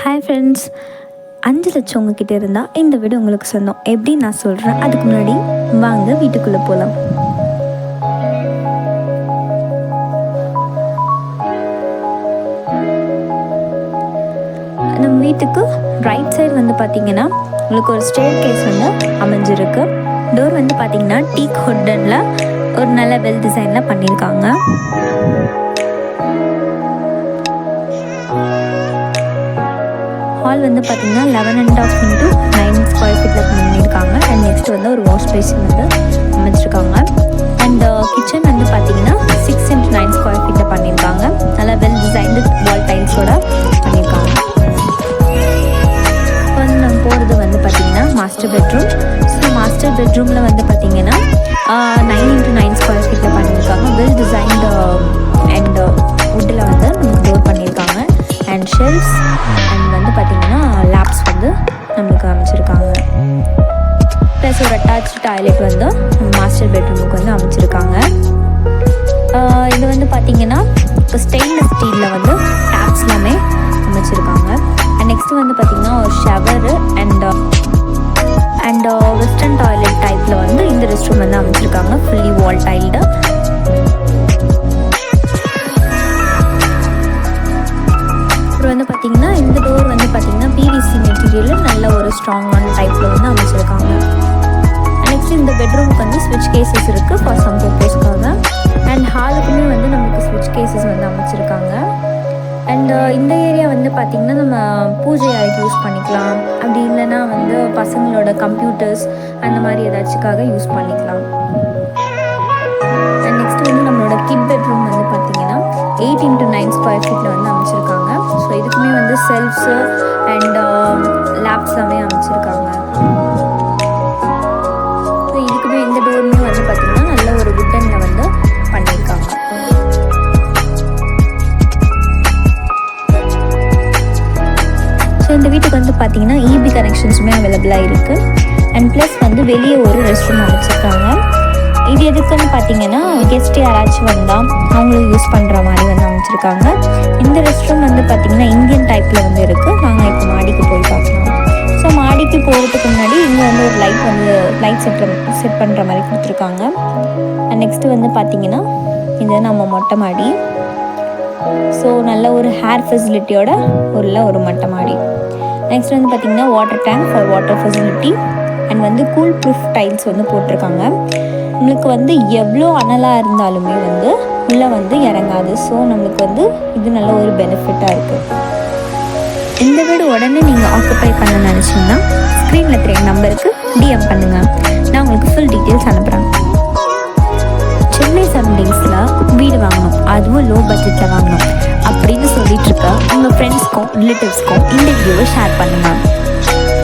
Hi friends அஞ்சு லட்சம் உங்ககிட்ட இருந்தால் இந்த வீடு உங்களுக்கு சொந்தம். எப்படி நான் சொல்கிறேன் அதுக்கு முன்னாடி வாங்க வீட்டுக்குள்ளே போகலாம் நம்ம வீட்டுக்கு ரைட் சைடு வந்து பார்த்தீங்கன்னா உங்களுக்கு ஒரு ஸ்டேர் கேஸ் வந்து அமைஞ்சிருக்கு. டோர் வந்து பார்த்தீங்கன்னா டீக் ஹுட்டனில் ஒரு நல்ல வெல் டிசைனில் பண்ணியிருக்காங்க. ஹால் வந்து பார்த்தீங்கன்னா eleven and half into nine square ஃபீட்டில் பண்ணியிருக்காங்க. அண்ட் நெக்ஸ்ட் வந்து ஒரு வாஷ் பேஷன் வந்து அமைச்சிருக்காங்க. அண்ட் கிச்சன் uh, வந்து பார்த்திங்கன்னா சிக்ஸ் இன்ட்டு நைன் ஸ்கொயர் ஃபீட்டில் பண்ணியிருக்காங்க. நல்லா வெல் டிசைன்டு வால் டைல்ஸோட பண்ணியிருக்காங்க. இப்போ வந்து நம்ம போகிறது வந்து பார்த்திங்கன்னா மாஸ்டர் பெட்ரூம் ஸோ மாஸ்டர் பெட்ரூமில் வந்து பார்த்திங்கன்னா நைன் இன்ட்டு நைன் ஸ்கொயர் ஃபீட்டில் பண்ணியிருக்காங்க. வெல் டிசைன்டு ப்ளஸ் ஒரு அட்டாச் டாய்லெட் வந்து மாஸ்டர் பெட்ரூமுக்கு வந்து அமைச்சிருக்காங்க. இது வந்து பார்த்தீங்கன்னா இப்போ ஸ்டெயின்லெஸ் ஸ்டீலில் வந்து டேப்ஸ் எல்லாமே அமைச்சிருக்காங்க. அண்ட் நெக்ஸ்ட் வந்து பார்த்தீங்கன்னா ஒரு shower and and western toilet டைப்பில் வந்து இந்த ரெஸ்ட் ரூம் வந்து அமைச்சிருக்காங்க. ஃபுல்லி வால் டைல்டு அப்புறம் வந்து பார்த்தீங்கன்னா இந்த டோர் வந்து பார்த்தீங்கன்னா பிவிசி மெட்டீரியலில் நல்ல ஒரு ஸ்ட்ராங்கான டைப்பில் வந்து அமைச்சிருக்காங்க. நெக்ஸ்ட் இந்த பெட்ரூமுக்கு வந்து ஸ்விட்ச் கேசஸ் இருக்குது ஃபார் சம் பர்பஸ்க்காக அண்ட் ஹாலுக்குமே வந்து நமக்கு ஸ்விட்ச் கேசஸ் வந்து அமைச்சிருக்காங்க. அண்ட் uh, இந்த ஏரியா வந்து பார்த்திங்கன்னா நம்ம பூஜை அறைக்கு யூஸ் பண்ணிக்கலாம். அப்படி இல்லைன்னா வந்து பசங்களோட கம்ப்யூட்டர்ஸ் அந்த மாதிரி ஏதாச்சுக்காக யூஸ் பண்ணிக்கலாம். அண்ட் நெக்ஸ்ட் வந்து நம்மளோட கிட் பெட்ரூம் வந்து பார்த்தீங்கன்னா எயிட் இன்ட்டு நைன் ஸ்கொயர் ஃபீட்டில் வந்து அமைச்சிருக்காங்க. ஸோ இதுக்குமே வந்து செல்ஃப்ஸு அண்ட் லேப்ஸ் எல்லாமே அமைச்சிருக்காங்க. ஸோ இந்த வீட்டுக்கு வந்து பார்த்தீங்கன்னா இபி கனெக்ஷன்ஸுமே அவைலபிளாக இருக்குது அண்ட் ப்ளஸ் வந்து வெளியே ஒரு ரெஸ்ட் ரூம் அமைச்சிருக்காங்க. இது எதுக்குன்னு பார்த்தீங்கன்னா கெஸ்ட் யாராச்சும் வந்தால் அவங்களும் யூஸ் பண்ணுற மாதிரி வந்து அமைச்சிருக்காங்க. இந்த ரெஸ்ட் ரூம் வந்து பார்த்தீங்கன்னா இந்தியன் டைப்பில் வந்து இருக்குது நாங்கள் இப்போ மாடிக்கு போய் பார்க்கலாம் ஸோ மாடிக்கு போகிறதுக்கு முன்னாடி இங்கே வந்து ஒரு லைட் வந்து லைட் செட் செட் பண்ணுற மாதிரி கொடுத்துருக்காங்க. அண்ட் நெக்ஸ்ட்டு வந்து பார்த்தீங்கன்னா இது நம்ம மொட்டை மாடி. ஸோ நல்ல ஒரு ஹேர் ஃபெசிலிட்டியோட உள்ள ஒரு மட்டமாடி நெக்ஸ்ட் வந்து பார்த்திங்கன்னா water tank for water facility and வந்து கூல் ப்ரூஃப் டைல்ஸ் வந்து போட்டிருக்காங்க. நம்மளுக்கு வந்து எவ்வளோ அனலாக இருந்தாலுமே வந்து உள்ளே வந்து இறங்காது. ஸோ நம்மளுக்கு வந்து இது நல்ல ஒரு பெனிஃபிட்டாக இருக்குது இந்த வீடு உடனே நீங்கள் ஆக்குப்பை பண்ண நினச்சிங்கன்னா ஸ்க்ரீனில் தெரிய நம்பருக்கு டிஎம் பண்ணுங்கள் நான் உங்களுக்கு ஃபுல் டீட்டெயில்ஸ் அனுப்புகிறேன் வாங்கணும் லோ பட்ஜெட்டில் வாங்கணும். அப்படின்னு சொல்லிட்டு இருக்க உங்கள் ஃப்ரெண்ட்ஸ்க்கும் ரிலேட்டிவ்ஸ்க்கும் இந்த வீடியோவை ஷேர் பண்ணுங்கள்